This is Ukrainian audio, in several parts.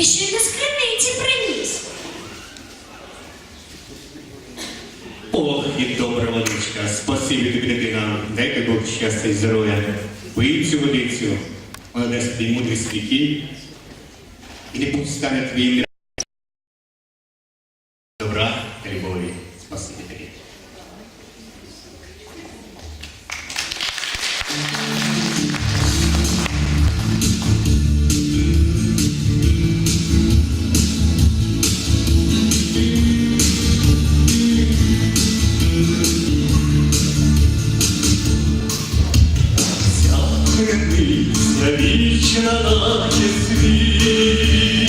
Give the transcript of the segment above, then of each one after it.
Я ще й не скриниці приніс. Ох, і добра водичка, спасибі тобі, дитина, дай Бог щастя і здоров'я. Пий цю водицю, вона дасть тобі мудрість віки і не будь стане твоїм Вся вічна наче світ,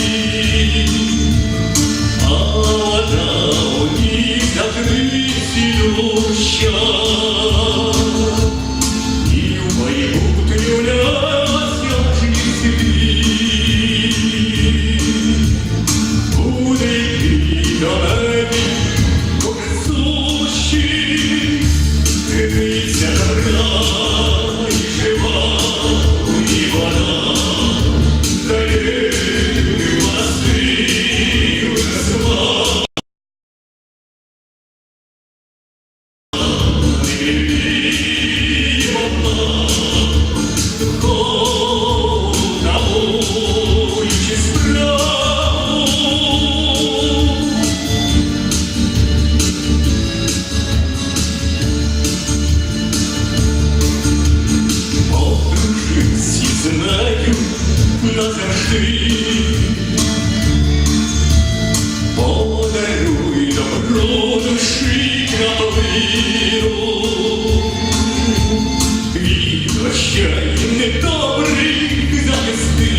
прощай недобрий замести,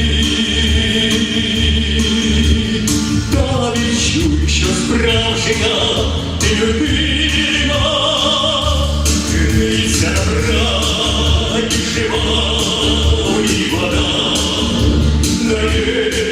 Та відчуй, що справжня людина. криється добра і жива, і вода дає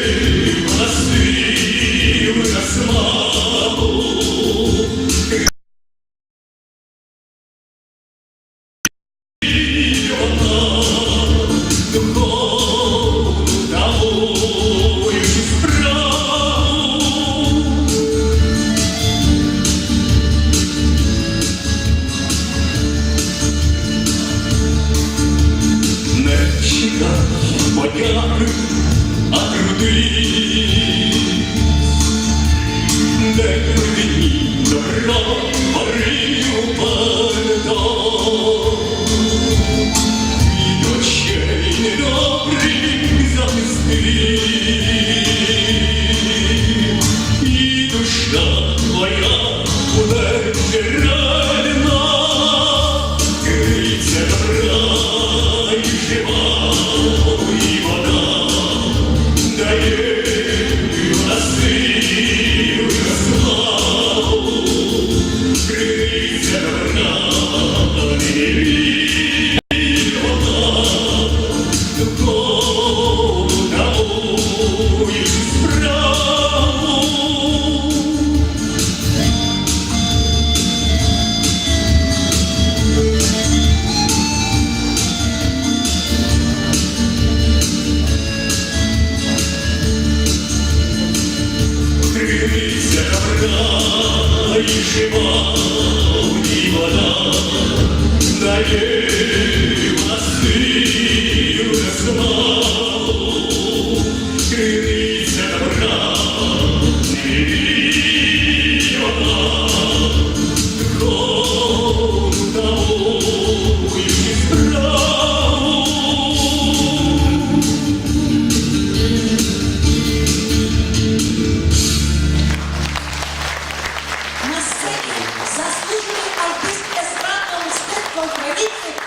내가 과연 보낼게라 Найбільші мовні вона, найбільші заслужений артист естрадного мистецтва України